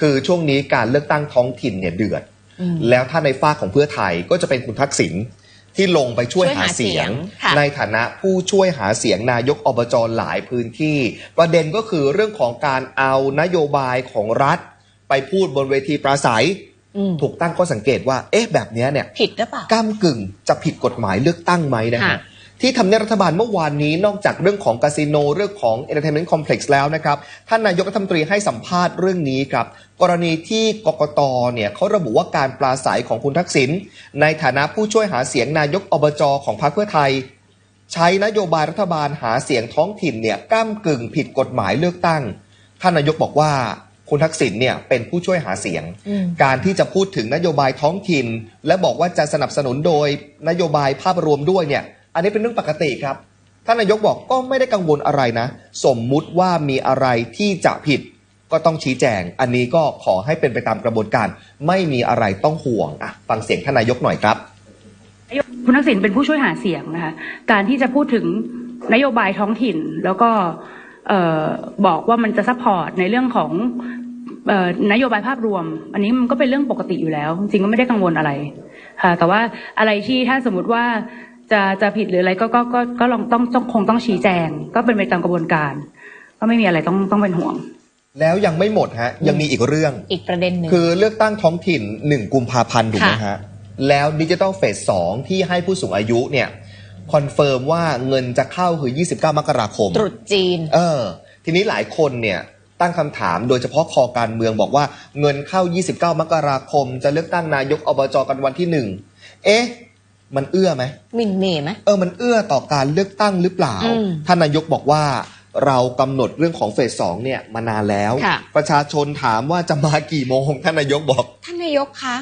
คือช่วงนี้การเลือกตั้งท้องถิ่นเนี่ยเดือดอืมแล้วถ้าในฝ้ากของเพื่อไทยก็จะเป็นคุณทักษิณที่ลงไปช่วยช่วยหาหาเสียงเสียงค่ะในฐานะผู้ช่วยหาเสียงนายกอบจหลายพื้นที่ ประเด็นก็คือเรื่องของการเอานโยบายของรัฐ ไปพูดบนเวทีปราศัยอืมถูกตั้งข้อสังเกตว่า เอ๊ะแบบเนี้ยเนี่ย ผิดหรือเปล่าก้ากึ่งจะผิดกฎหมายเลือกตั้งไหมนะฮะค่ะ ที่ทำเนียบรัฐบาลเมื่อวานนี้นอกจากเรื่องของคาสิโนเรื่องของ Entertainment Complex แล้วนะครับ ท่านนายกรัฐมนตรีให้สัมภาษณ์เรื่องนี้ครับ กรณีที่กกตเนี่ยเขาระบุว่าการปราศัยของคุณทักษิณในฐานะผู้ช่วยหาเสียงนายกอบจของพรรคเพื่อไทย ใช้นโยบายรัฐบาลหาเสียงท้องถิ่นเนี่ยก้ามกึ่งผิดกฎหมายเลือกตั้ง ท่านนายกบอกว่าคุณทักษิณเนี่ยเป็นผู้ช่วยหาเสียง การที่จะพูดถึงนโยบายท้องถิ่น และบอกว่าจะสนับสนุนโดยนโยบายภาพรวมด้วยเนี่ย อันนี้เป็นเรื่องปกติครับ ท่านนายกบอกก็ไม่ได้กังวลอะไรนะ สมมุติว่ามีอะไรที่จะผิดก็ต้องชี้แจง อันนี้ก็ขอให้เป็นไปตามกระบวนการ ไม่มีอะไรต้องห่วงอะฟังเสียงท่านนายกหน่อยครับ คุณทักษิณเป็นผู้ช่วยหาเสียงนะคะ การที่จะพูดถึงนโยบายท้องถิ่น แล้วก็บอกว่ามันจะซัพพอร์ตในเรื่องของออนโยบายภาพรวม อันนี้มันก็เป็นเรื่องปกติอยู่แล้ว จริงๆก็ไม่ได้กังวลอะไรค่ะแต่ว่าอะไรที่ถ้าสมมติว่า จะจะผิดหรืออะไรก็ก็ก็ก็ลองต้องต้องคงต้องชี้แจง ก็เป็นไปตามกระบวนการ ก็ไม่มีอะไรต้องต้องเป็นห่วง แล้วยังไม่หมดฮะ ยังมีอีกเรื่อง อีกประเด็นหนึ่งคือเลือกตั้งท้องถิ่น1กุมภาพันธ์ถูกไหมฮะ แล้วดิจิ t a ลเฟสสองที่ให้ผู้สูงอายุเนี่ยคอนเฟิร์มว่าเงินจะเข้าคือ 29 มกราคม ตรุษจีน เออ ทีนี้หลายคนเนี่ยตั้งคำถามโดยเฉพาะคอการเมืองบอกว่าเงินเข้า 29 มกราคม จะเลือกตั้งนายกอบจกันวันที่หนึ่งเอ๊ะ มันเอื้อไหมหมินเมย์ไหมเออมันเอื้อต่อการเลือกตั้งหรือเปล่าอืมท่านนายกบอกว่าเรากำหนดเรื่องของเฟสสองเนี่ยมานานแล้วค่ะประชาชนถามว่าจะมากี่โมง ท่านนายกบอก ท่านนายกคะ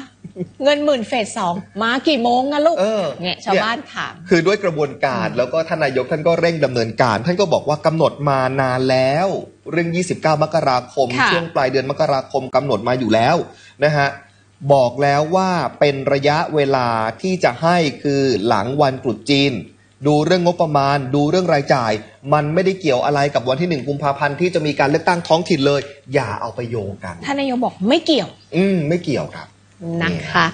เงินหมื่นเฟสสองมากี่โมงอะลูกเออเนี่ยชาวบ้านถาม คือด้วยกระบวนการแล้วก็ท่านนายกท่านก็เร่งดำเนินการ ท่านก็บอกว่ากำหนดมานานแล้ว เรื่อง 29 มกราคมค่ะช่วงปลายเดือนมกราคมกำหนดมาอยู่แล้วนะฮะ บอกแล้วว่าเป็นระยะเวลาที่จะให้คือหลังวันตรุษจีน ดูเรื่องงบประมาณ ดูเรื่องรายจ่าย มันไม่ได้เกี่ยวอะไรกับวันที่หนึ่งกุมภาพันธ์ที่จะมีการเลือกตั้งท้องถิ่นเลย อย่าเอาไปโยงกันท่านนายกบอกไม่เกี่ยว อืมไม่เกี่ยวครับนะคะ